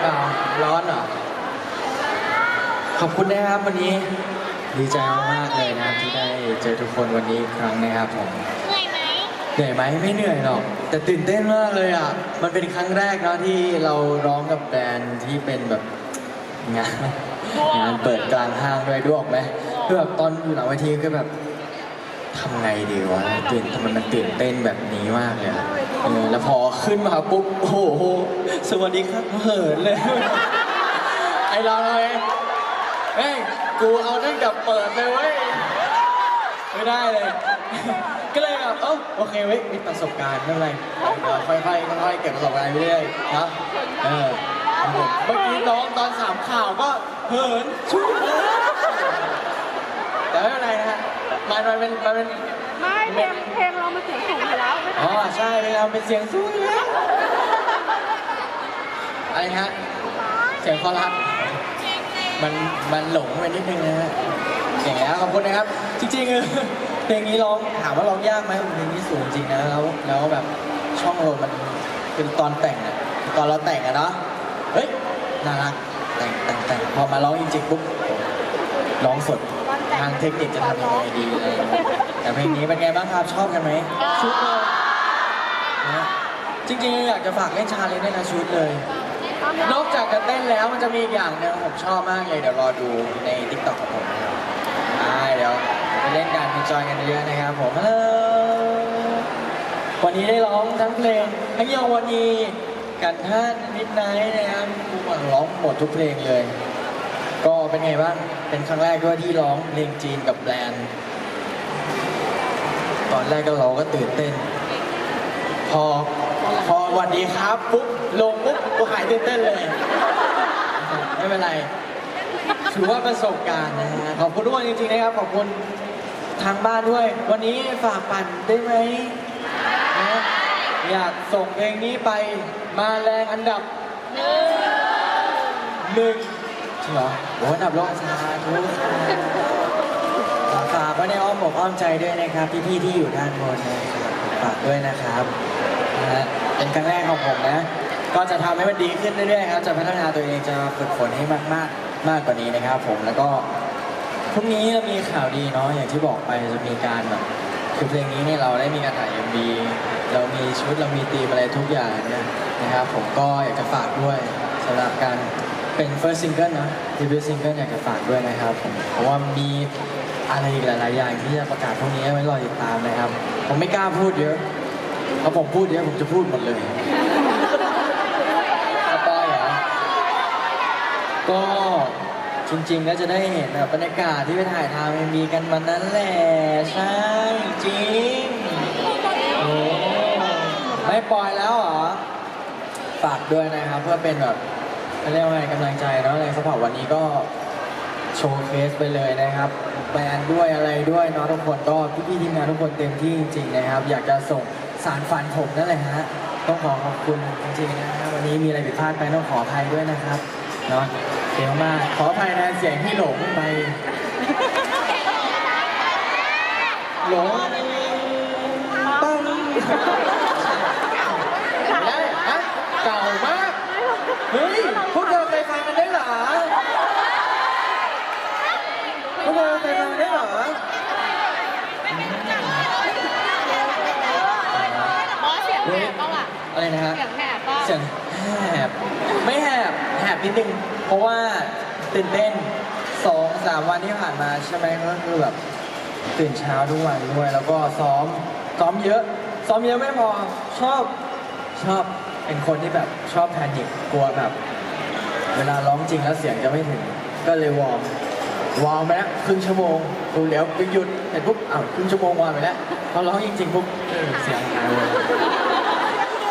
เปล่าร้อนเหรอ ขอบคุณนะครับวันนี้ ดีใจมากๆเลยนะครับที่ได้เจอทุกคนวันนี้อีกครั้งนะครับผม เหนื่อยไหมเหนื่อยไหมไม่เหนื่อยหรอก แต่ตื่นเต้นมากเลยอะ มันเป็นครั้งแรกเนาะที่เราร้องกับแบรนด์ที่เป็นแบบงานงานเปิดกลางห้างด้วยด้วยออกไหมคือแบบตอนอยู่หลังเวทีก็แบบทำไงดีวะตื่นทำไมมันตื่นเต้นแบบนี้มากเลยอะ เออแล้วพอขึ้นมาปุ๊บโอ้โหสวัสดีครับเหินเลย ไอเราเลยเฮ้ยกูเอาตั้งแต่เปิดเลยเว้ยไม่ได้เลย ก็เลยแบบเออโอเคเว้ยมีประสบการณ์ไม่เป็นไรเดี๋ยวค่อยๆค่อยๆเก็บประสบการณ์ไปเรื่อยๆนะเออครับผมเมื่อกี้น้องตอนสามข่าวก็เหินชุดแต่ไม่เป็นไรนะฮะมันมันเป็นมันเป็น ไม่เพลงเพลงเรามันเสียงสูงอยู่แล้วไม่ต้อ๋อองใช่เวลาเป็นเสียงสู้อยู่แล้วอะไรฮะเสียงคอรัสมันมันหลงไปนิดนึงนะฮะเก่งแล้วขอบคุณนะครับ จริงๆเออเพลงนี้ร้องถามว่าร้องยากไหมเพลงนี้สูงจริงนะแล้วแล้วแบบช่องลมมันคือตอนแต่งอะตอนเราแต่งอะเนาะเฮ้ยน่ารักแต่งแต่งแต่งพอมาร้องจริงๆปุ๊บร้องสดทางเทคนิคจะทำยังไงดีอะไรอย่างเงี้ย เพลงนี้เป็นไงบ้างครับชอบกันไหมชุดเลยนะจริงๆอยากจะฝากเล่นชาเลนจ์ด้วยนะชุดเลย นอกจากจะเต้นแล้วมันจะมีอีกอย่างหนึงผมชอบมากเลยเดี๋ยวรอดูในทิกตอกของผมนะครับได้เดี๋ยวไปเล่นกันไปจอยกันเยอะๆนะครับผมฮัลโหลวันนี้ได้ร้องทั้งเพลงทั้งยองวันนีกันท่านมิดไนท์นะครับกูหวังร้องหมดทุกเพลงเลย ก็เป็นไงบ้างเป็นครั้งแรกด้วยที่ร้องเพลงจีนกับแบรนด์ ตอนแรกก็เราก็ตื่นเต้น พอพอวันดีครับปุ๊บลงปุ๊บกูหายตื่นเต้นเลย ไม่เป็นไรถือว่าประสบการณ์นะฮะขอบคุณทุกคนจริงๆนะครับขอบคุณทางบ้านด้วย วันนี้ฝากปั่นได้ไหมนะอยากส่งเพลงนี้ไปมาแรงอันดับหนึ่งจริงเหรอโอ้อันดับโลกชาทุากไว้ในอ้อมอกอ้อมใจด้วยนะครับพี่ๆที่อยู่ด้านบนนะครับฝากด้วยนะครับนะฮะเป็นครั้งแรกของผมนะ ก็จะทำให้มันดีขึ้นเรื่อยๆครับจะพัฒนาตัวเองจะฝึกฝนให้มากๆมากกว่านี้นะครับ ผมแล้วก็พรุ่งนี้เรามีข่าวดีเนาะอย่างที่บอกไปจะมีการแบบคือเพลงนี้เนี่ยเราได้มีการถ่าย MV เรามีชุดเรามีธีมอะไรทุกอย่างเนี่ยนะครับ ผมก็อยากจะฝากด้วยสำหรับการเป็น first single นะ debut single อยากจะฝากด้วยนะครับผมเพราะว่ามี อะไรอีกหลายๆอย่างที่จะประกาศพรุ่งนี้ไว้รอติดตามนะครับ ผมไม่กล้าพูดเยอะเพราะผมพูดเยอะผมจะพูดหมดเลยปอยเหรอก็จริงๆก็จะได้เห็นแบบบรรยากาศที่ไปถ่ายทำมีกันวันนั้นแหละใช่จริงโอ้ไม่ปล่อยแล้วเหรอฝากด้วยนะครับเพื่อเป็นแบบเขาเรียกว่าไงกำลังใจเนาะในสปอร์ตวันนี้ก็ โชว์เคสไปเลยนะครับแบรนด์ด้วยอะไรด้วยเนาะทุกคนก็พี่ๆทีมงานทุกคนเต็มที่จริงๆนะครับ อยากจะส่งสารฝันผมนั่นแหละฮะต้องขอขอบคุณจริงๆนะครับวันนี้มีอะไรผิดพลาดไปต้องขออภัยด้วยนะครับเนาะเสียงมากขออภัยนะเสียงที่หลงไปหลงปังไม่ได้ฮะเก่ามากเฮ้ยพวกเธอเคยฟังกันได้เหรอ พวกเธอเคยฟังกันได้เหรอ อ๋อเสียงแหบเปล่าล่ะ อะไรนะฮะ เสีย งแหบเปล่าเสียงแหบไม่แหบแหบนิดนึง เพราะว่าตื่นเต้นสองสามวันที่ผ่านมาใช่ไหมก็คือแบบตื่นเช้าทุกวันด้วย แล้วก็ซ้อมซ้อมเยอะ ซ้อมเยอะไม่พอชอบชอบเป็นคนที่แบบชอบแพนิคกลัวแบบ เวลาร้องจริงแล้วเสียงจะไม่ถึง ก็เลยวอร์มวอร์มไปแล้วครึ่งชั่วโมงดูเดี๋ยวไปหยุดเสร็จปุ๊บอ้าวครึ่งชั่วโมงวอร์มไปแล้วพอร้องจริงๆปุ๊บเออเสียงหายเลย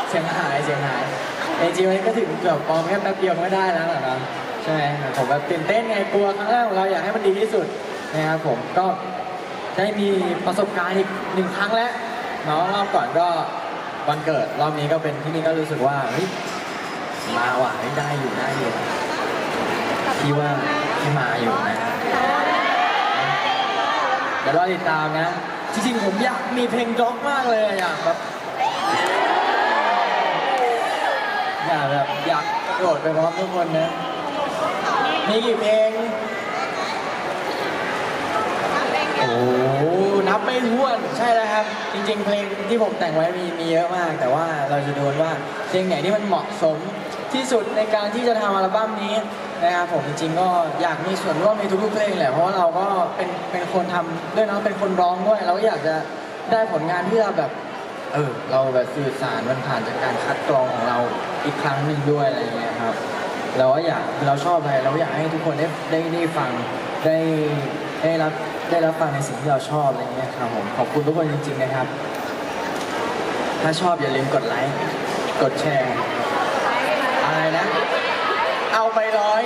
เสียงหายเสียงหายแต่จริงๆมันก็ถึงแบบวอมแค่แป๊บเดียวไม่ได้แล้วเหรอเนะใช่ไหมผมแบบตื่นเต้นไงกลัวครั้งแรกของเราอยากให้มันดีที่สุดนะครับผมก็ได้มีประสบการณ์อีกหนึ่งครั้งแล้วเนาะรอบก่อนก็วันเกิดรอบนี้ก็เป็นที่นี่ก็รู้สึกว่าเฮ้ยมาว่ะได้อยู่ได้อยู่พี่ว่าพี่มาอยู่นะเดี๋ยวรอติดตามนะ จริงๆผมอยากมีเพลงด็อกมากเลยอะอยากแบบ อยากแบบอยากกระโดดไปพร้อมทุกคนนะ มีกี่เพลง โอ้โหนับไม่ถ้วนใช่แล้วครับ จริง ๆ เพลงที่ผมแต่งไว้มีมีเยอะมาก แต่ว่าเราจะดูว่าเพลงไหนที่มันเหมาะสมที่สุดในการที่จะทำอัลบั้มนี้นะครับผมจริงๆก็อยากมีส่วนร่วมในทุกๆเพลงแหละเพราะว่าเราก็เป็นเป็นคนทำด้วยเนาะเป็นคนร้องด้วย เราก็อยากจะได้ผลงานที่เราแบบ เออเราแบบสื่อสารมันผ่านจากการคัดกรองของเราอีกครั้งหนึ่งด้วยอะไรเงี้ยครับ เราก็อยากเราชอบอะไรเราอยากให้ทุกคนได้ได้ได้ฟังได้ได้รับได้รับฟังในสิ่งที่เราชอบอะไรเงี้ยครับผมขอบคุณทุกคนจริงๆนะครับ ถ้าชอบอย่าลืมกดไลค์กดแชร์อะไรนะ เอาไปร้อย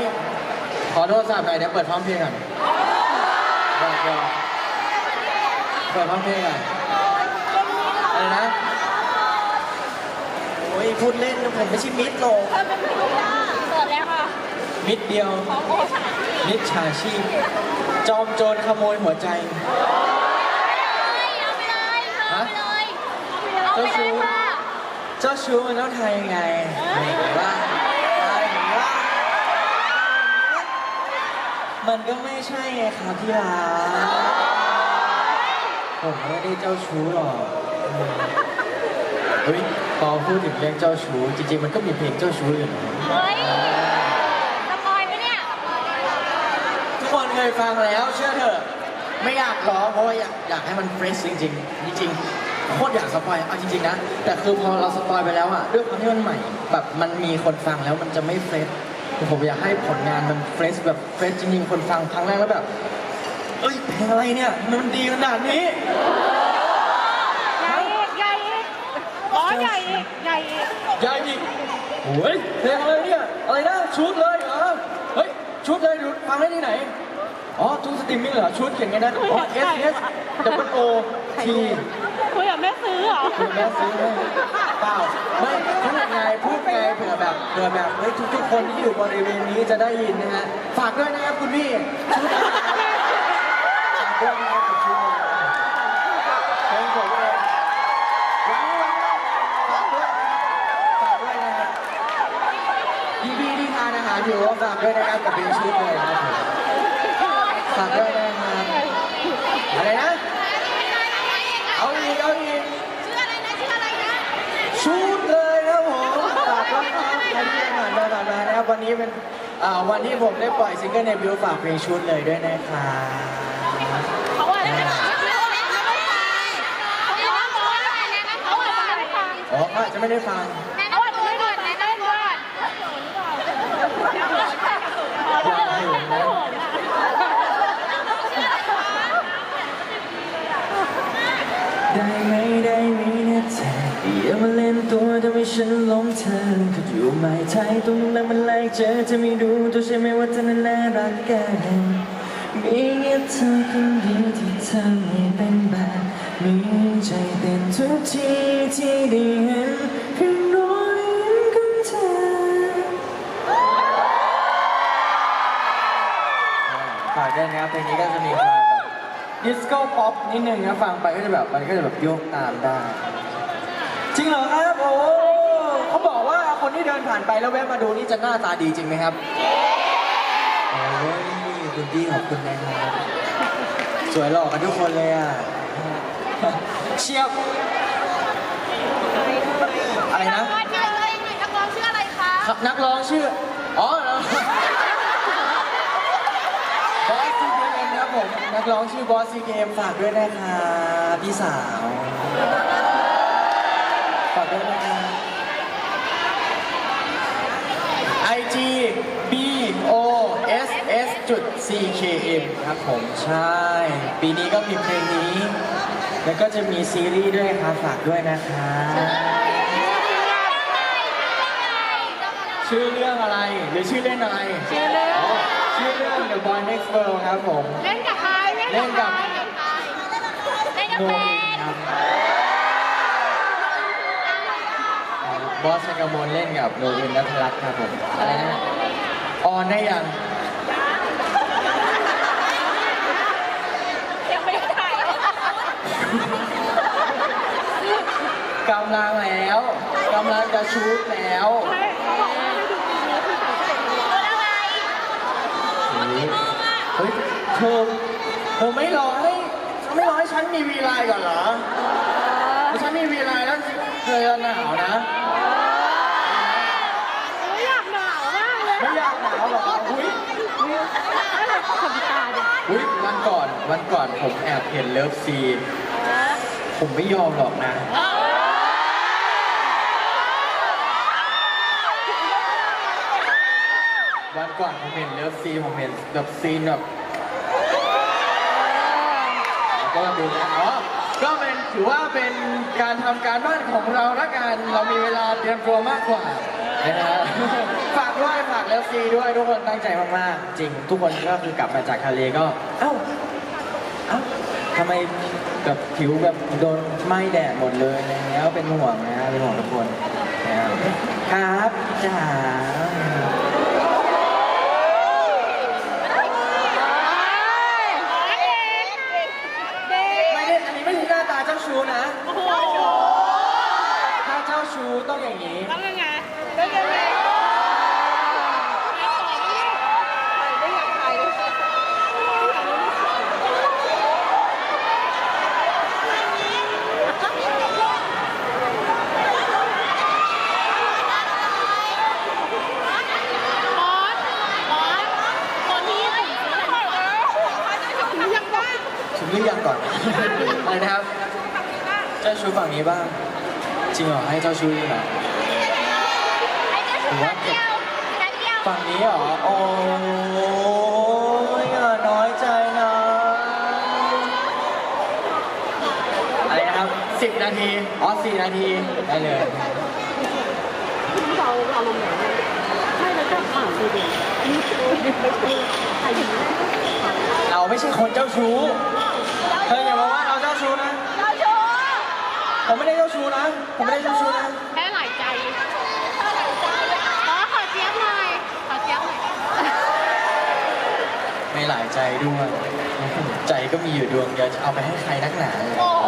ขอโทรศัพท์หน่อยเดี๋ยวเปิดพร้อมเพลงก่อนบอกบอกเปิดพร้อมเพลงก่อน อะไรนะ โอ้ยพูดเล่นนะผมไม่ใช่มิดโลกเปิดแล้วค่ะมิดเดียว ของโอ้ฉามิจฉาชีพ จอมโจรขโมยหัวใจ เอาไปเลยเอาไปเลยเอาไปเลยค่ะเจ้าชู้มันต้องทำยังไงไม่ว่าไม่ว่ามันก็ไม่ใช่ไงครับพี่รักผมไม่ได้เจ้าชู้หรอก เฮ้ยพอพูดถึงเรื่องเจ้าชู้จริงๆมันก็มีเพลงเจ้าชู้อยู่นะเฮ้ยสปอยไหมเนี่ย ทุกคนเคยฟังแล้วเชื่อเถอะ ไม่อยากร้องเพราะว่าอยากอยากให้มันเฟรชจริงๆจริงๆโคตรอยากสปอยเอาจริงๆนะ แต่คือพอเราสปอยไปแล้วอะด้วยความที่มันใหม่ แบบมันมีคนฟังแล้วมันจะไม่เฟรชผมอยากให้ผลงานมันเฟรชแบบเฟรชจริงๆคนฟังครั้งแรกแล้วแบบ เอ้ยเพลงอะไรเนี่ย มันดีขนาดนี้ ใหญ่อีกใหญ่อีก อ๋อใหญ่อีกใหญ่อีกยายอีกโอ้ยเพลงอะไรเนี่ย อะไรนะชุดเลยเหรอ เฮ้ย ชุดเลยดูฟังได้ที่ไหน อ๋อทุกสตรีมมิ่งเหรอ ชุดเขียนไงนะอ๋อ S S W O T คุยกับแม่ซื้อเหรอ คุณแม่ซื้อให้เปล่าไม่พูดไงพูดไงเผื่อแบบเผื่อแบบเฮ้ยทุกๆคนที่อยู่บริเวณนี้จะได้ยินนะฮะ ฝากด้วยนะครับคุณพี่ชุดฝากด้วยนะครับกับชุดเพล ฝากด้วยนะครับกับเป็นชุดเลยนะครับผมฝากด้วยนะครับอะไรนะ เอาอีกเอาอีกชื่ออะไรนะชื่ออะไรนะชุดเลยครับผมฝากด้วยครับใครที่ผ่านไปผ่านมานะครับวันนี้เป็นอ่าวันที่ผมได้ปล่อยซิงเกิลเดบิวต์ฝากเพลงชุดเลยด้วยนะครับเขาว่าอะไรนะเขาว่าอะไรนะเขาว่าอะไรนะอ๋อเขาอาจจะไม่ได้ฟัง เขาอาจจะไม่ได้เต้นด้วย อยากให้เห็นนะได้ไหมได้ไหมนะเธออย่า มาเล่นตัวทำให้ฉันหลงเธอก็อยู่ไม่ไทยตรงนั้นมันแลกเจอจะไม่รู้ตัวใช่ไหมว่าเธอนั้นน่ารักแกันมีแค่เธอคนเดียวที่ทำให้เป็นแบบมีใจเต้นทุกทีที่ได้เห็นเพียงรอยยิ้มของเธอฝากด้วยนะครับเพลงนี้ก็จะมีความแบบดิสโก้ป๊อปนิดนึงนะฟังไปก็จะแบบมันก็จะแบบโยกตามได้ จริงเหรอครับ โอ้เขาบอกว่าคนที่เดินผ่านไปแล้วแวะมาดูนี่จะหน้าตาดีจริงไหมครับโอ้ยคุณพี่ขอบคุณนะครับสวยหล่อกันทุกคนเลยอะเชียบอะไรนะ นักร้องชื่ออะไรนักร้องชื่ออะไรคะครับนักร้องชื่อ อ๋อเหรอบอสซีเกมครับผม นักร้องชื่อบอสซีเกมฝากด้วยนะครับพี่สาว ฝากด้วยนะครับ IG B O S S จุด C K M ครับผมใช่ ปีนี้ก็มีเพลงนี้ แล้วก็จะมีซีรีส์ด้วยครับฝากด้วยนะครับชื่อเรื่องอะไรหรือชื่อเล่นอะไร ชื่อเรื่องอ๋อชื่อเรื่อง The Boy Next World ครับผม เล่นกับใครเล่นกับใครเล่นกับโนแฟลินนครับ บอสชัยกมลเล่นกับโนอินนัทรัตน์ครับผมอะไรนะออนได้ยังยังไม่ถ่ายกำลังแล้วกำลังจะชูดแล้วเฮ้ยเธอเธอไม่รอให้ไม่รอให้ฉันมีวีไลน์ก่อนเหรอฉันมีวีไลน์แล้วเธอจะหนาวนะ ไม่อยากหนาวหรออุ้ยอะไรขนตาดิอุ้ยวันก่อนวันก่อนผมแอบเห็นเลิฟซีนผมไม่ยอมหรอกนะ วันก่อนผมเห็นเลิฟซีนผมเห็นแบบซีนแบบแล้วก็ดูนะอ๋อก็เป็นถือว่าเป็นการทำการบ้านของเราละกัน เรามีเวลาเตรียมตัวมากกว่า นะฮะฝากด้วยฝากเลิฟซีด้วยทุกคนตั้งใจมากๆ จริง ทุกคนก็คือกลับมาจากทะเลก็ เอ้า เอ้าทำไมแบบผิวแบบโดนไหม้แดดหมดเลยอะไรเงี้ยก็เป็นห่วงนะเป็นห่วงทุกคนนะครับครับจ๋าเด็กไม่ได้อันนี้ไม่ใช่หน้าตาเจ้าชู้นะ ถ้าเจ้าชู้ต้องอย่างนี้ ต้องยังไง ถึงหรือยังก่อน อะไรนะครับ เจ้าชู้ฝั่งนี้บ้าง จริงเหรอให้เจ้าชู้อยู่ไหนห รือว่าเก็บฝั่งนี้เหรอ โอ้ยอย่าน้อยใจนะ อะไรนะครับสิบนาที อ๋อสี่นาที ได้เลย เราอารมณ์ไหนไม่แล้วก็อ่านดูดินี่คือใครอยู่เราไม่ใช่คนเจ้าชู้ เธออย่ามาว่าเราเจ้าชู้นะ เราชว์ผมไม่ได้เจ้าชู้นะ ผมไม่ได้เจ้าชู้นะ แค่หลายใจบอสขอเจี๊ยบหน่อย ขอเจี๊ยบหน่อย ไม่ หลายใจด้วยใจก็มีอยู่ดวงเดียวจะเอาไปให้ใครนักหนาโอ้โห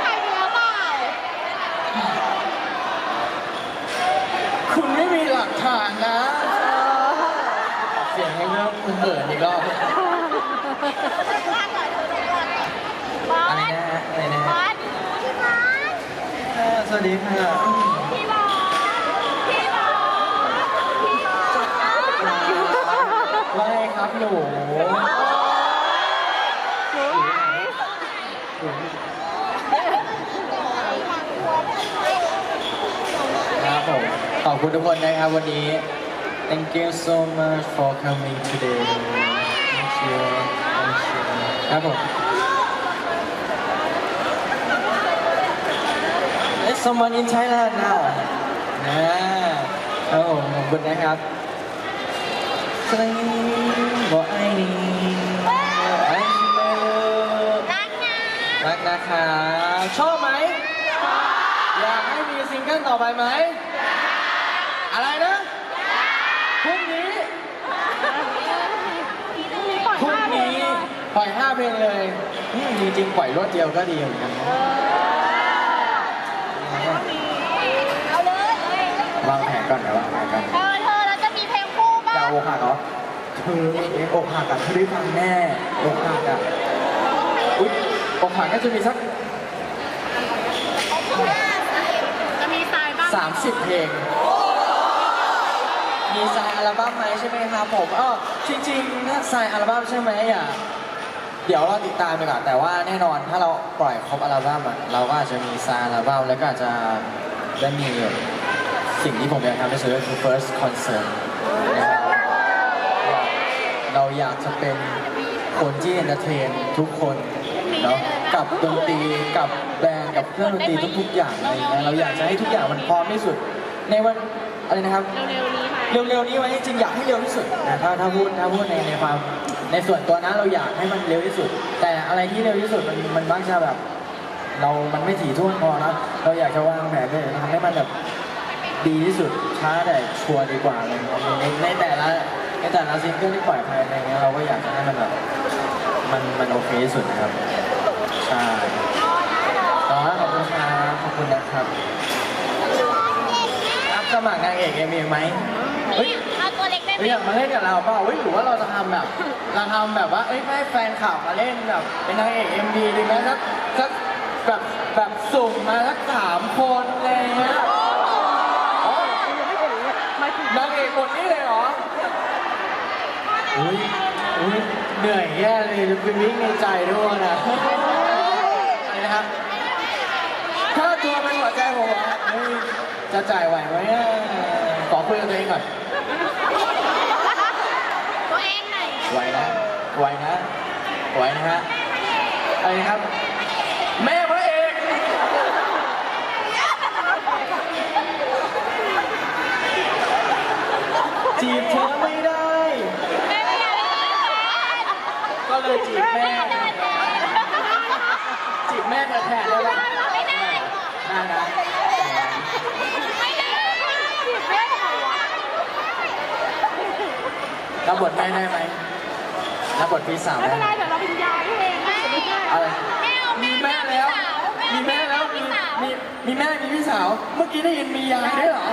ใครเนื้อเปล่า คุณไม่มีหลักฐานนะ เสียงให้เริ่มคุณเบิดอีกรอบบออะไรสนะฮะอะไรนะบอฮะสพี่บอสอ่าสวัสดีค่ะ พี่บอสพี่บอสพี่บอส ว่าไง ครับหนูสวยครับผมขอบคุณทุกคนนะครับวันนี้ thank you so much for coming today thank you thank you ครับผม There's someone in Thailand now นะครับผมขอบคุณนะครับสวั สดีบอกไอ้นี่ไอ้ชิเมลรักนะรักนะครับชอบไหม อยากให้มีซิงเกิลต่อไปไหม อะไรนะพรุ่งนี้พรุ่งนี้ปล่อยห้าเพลงเลยอืมจริงๆปล่อยรวดเดียวก็ดีเหมือนกันนะเอาเลยวางแผนก่อนเดี๋ยววางแผนก่อน เธอเธอเราจะมีเพลงคู่ป่ะจะเอาอกหักเหรอ เธอเองอกหักอะเธอได้ฟังแน่อกหักอะอุ๊ยอกหักก็จะมีสักจะมีทรายบ้าง30 เพลง มีไซน์อัลบั้มไหมใช่ไหมครับผมเออจริงๆถ้าไซน์อัลบั้มใช่ไหมอะเดี๋ยวเราติดตามไปก่อนแต่ว่าแน่นอนถ้าเราปล่อยครบอัลบั้มอะเราก็อาจจะมีไซน์อัลบั้มแล้วก็อาจจะได้มีสิ่งที่ผมอยากทำที่สุดก็คือ first concert เราอยากจะเป็นคนที่เอนเตอร์เทนทุกคนเนาะกับดนตรีกับแบรนด์กับเครื่องดนตรีทุกๆอย่างอะไรอย่างเงี้ยเราอยากจะให้ทุกอย่างมันพร้อมที่สุด ในวันอะไรนะครับ เร็วๆนี้ค่ะเร็วๆนี้ไว้จริงๆอยากให้เร็วที่สุดนะถ้าถ้าพูดถ้าพูดในในความในส่วนตัวนะเราอยากให้มันเร็วที่สุด แต่อะไรที่เร็วที่สุดมันมันมักจะแบบ เรามันไม่ถี่ถ้วนพอนะเราอยากจะวางแผนเลยทำให้มันแบบดีที่สุดช้าแต่ชัวร์ดีกว่าอะไรเงี้ยในในแต่ละ ในแต่ละซิงเกิลที่ปล่อยไปอะไรเงี้ยเราก็อยากจะให้มันแบบมันมันโอเคที่สุดนะครับใช่ต่อขอบคุณครับขอบคุณนะครับรับสมัครนางเอกเอ็มวีไหมไเฮ้ยเอาตัวเล็กได้ไหมเฮ้ยอยากมาเล่นกับเราเปล่าเฮ้ยหรือว่าเราจะทำแบบเราทำแบบว่าเอ้ยให้แฟนข่าวมาเล่นแบบเป็นนางเอกเอ็มดีดีไหมสักสักแบบแบบสุ่มมาสักสามคนอะไรเงี้ยอ๋อนางเอกคนนี้เลยเหรอ อุ้ยอุ้ยเหนื่อย แย่เลยจะไปวิ่งในใจด้วยนะอะไรนะครับ ถ้าตัวเป็นหัวใจผมอะเฮ้ยจะจ่ายไหวไหมอะขอคุยกับตัวเองก่อน ตัวเองไหนไหวนะ ไหวนะ ไหวนะฮะอะไรนะครับ แม่พระเอกจีบเธอไม่ได้ แม่ไม่อยากเล่นกับ ก็ เลยจีบแม่ จีบแม่แทนๆได้ไหมไม่ได้ได้นะไม่ได้แม่ทำไมวะรับบทแม่ได้ไหมรับบทพี่สาวไม่ได้เป็นไหไรเดี๋ยวเราเป็นยายเองไม่ไม่อะไรแม่แม่แล้ว มีแม่แล้วมีพี่สาวมีมีแม่ มีพี่สาว เมื่อกี้ได้ยินมียายด้วยเหรอ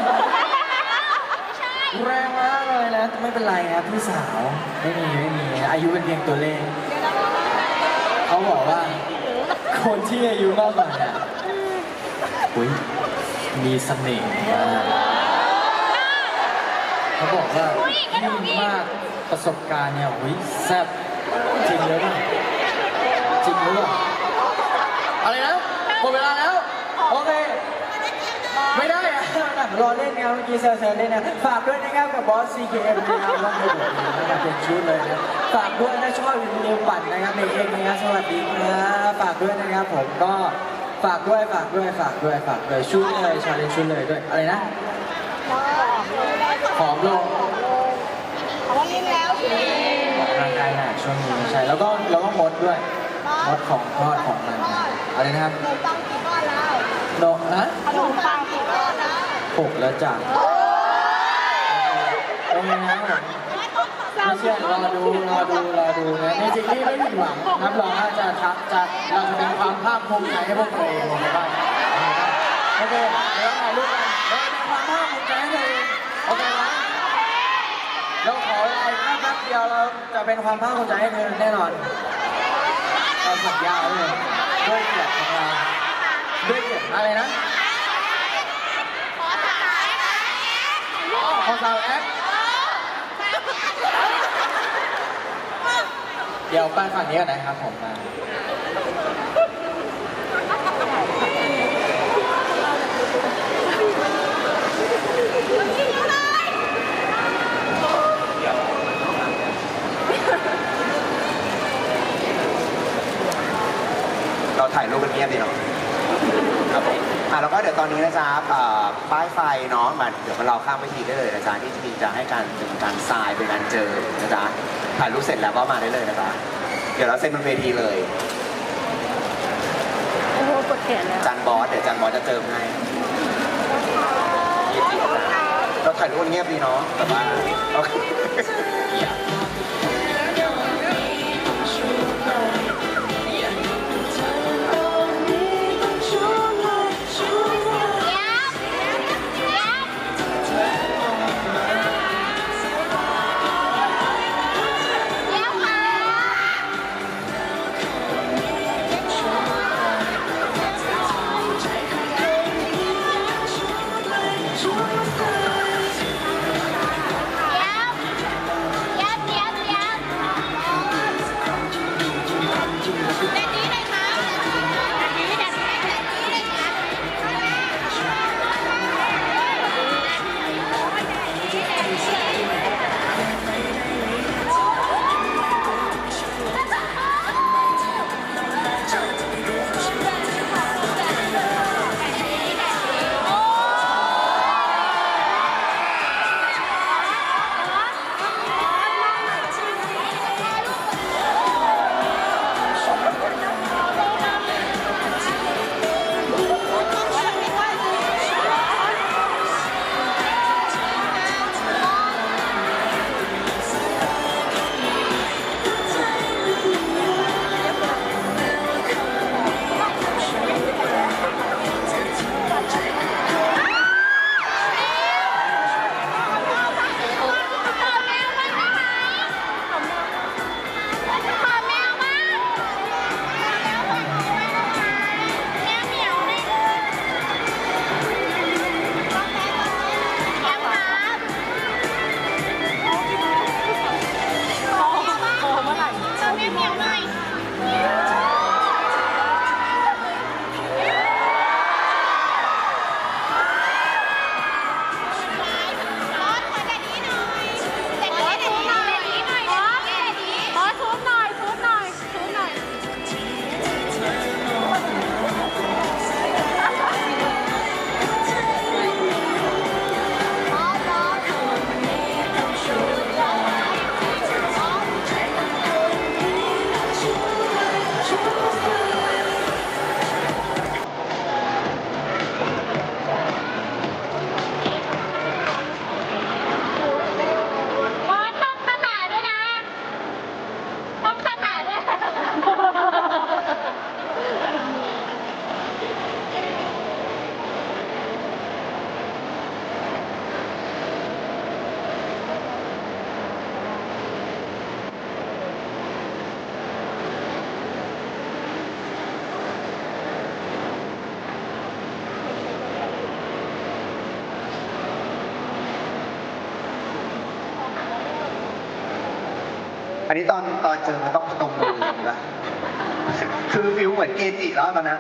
แรงมากเลยนะไม่เป็นไรครับพี่สาวไม่มีไม่มีอายุเป็นเพียงตัวเลขเขาบอกว่า คนที่อายุมากกว่าเนี่ยอุ้ยมีเสน่ห์มากเขาบอกว่ายิ่งมากประสบการณ์เนี่ยอุ้ยแซ่บจริงเลยป่ะจริงหรือเปล่าอะไรนะหมดเวลาแล้ว โอเค ไม่ได้อะ รอเล่นครับเมื่อกี้เซอร์เซอร์เล่นนะฝากด้วยนะครับกับบอส CKM นะครับต้องดูนะครับเป็นชุดเลยนะฝากด้วยนะชอบอยู่เร็วปั่นนะครับในเองนะครับสวัสดีครับฝากด้วยนะครับผมก็ฝากด้วยฝากด้วยฝากด้วยฝากด้วยชุดเลยชาเลนชุดเลยด้วยอะไรนะผอมลงเขาว่าเล่นแล้วสิออกกำลังกายหนักช่วงนี้ใช่แล้วก็แล้วก็งดด้วยงดของทอดของมันอะไรนะครับขนมปังกี่ก้อนแล้วโนฮะขนมปังกี่ก้อนแล้ว หกแล้วจ้ะโอเคนะครับผมไม่เชื่อรอดูรอดูรอดูนะในซีรีส์ไม่ผิดหวังรับรองว่าจะทักจะเราจะเป็นความภาคภูมิใจให้พวกเราเองลงไปบ้างโอเคเดี๋ยวถ่ายรูปกันเราจะเป็นความภาคภูมิใจให้ตัวเองโอเคไหมเราขอเวลาอีกแค่แป๊บเดียวเราจะเป็นความภาคภูมิใจให้เธอแน่นอนเราสัญญาเลยด้วยเกียรติของเราด้วยเกียรติอะไรนะ ขอถ่ายขอสาวแอปเดี๋ยวไปฝั่งนี้ก่อนนะครับผมมาเราถ่ายรูปกันเงียบดีเนาะครับ ผมอะแล้วก็เดี๋ยวตอนนี้นะจ๊ะเอ่อป้ายไฟเนาะมาเดี๋ยวมาเราข้ามไปทีได้เลยนะจ๊ะที่ทีจะให้การเป็นการทรายเป็นการเจอนะจ๊ะถ่ายรูปเสร็จแล้วก็มาได้เลยนะจ๊ะเดี๋ยวเราเซ็นบนเวทีเลย โอ้โหปวดแขนแล้วจันบอสเดี๋ยวจันบอสจะเจิมให้ยินดีนะจ๊ะเราถ่ายรูปกันเงียบดีเนาะแต่ว่าโอเค นนี้ตอนตอนเจอมันต้องพนมมือนะ คือฟิลเหมือนเกจิแล้วตอนนั้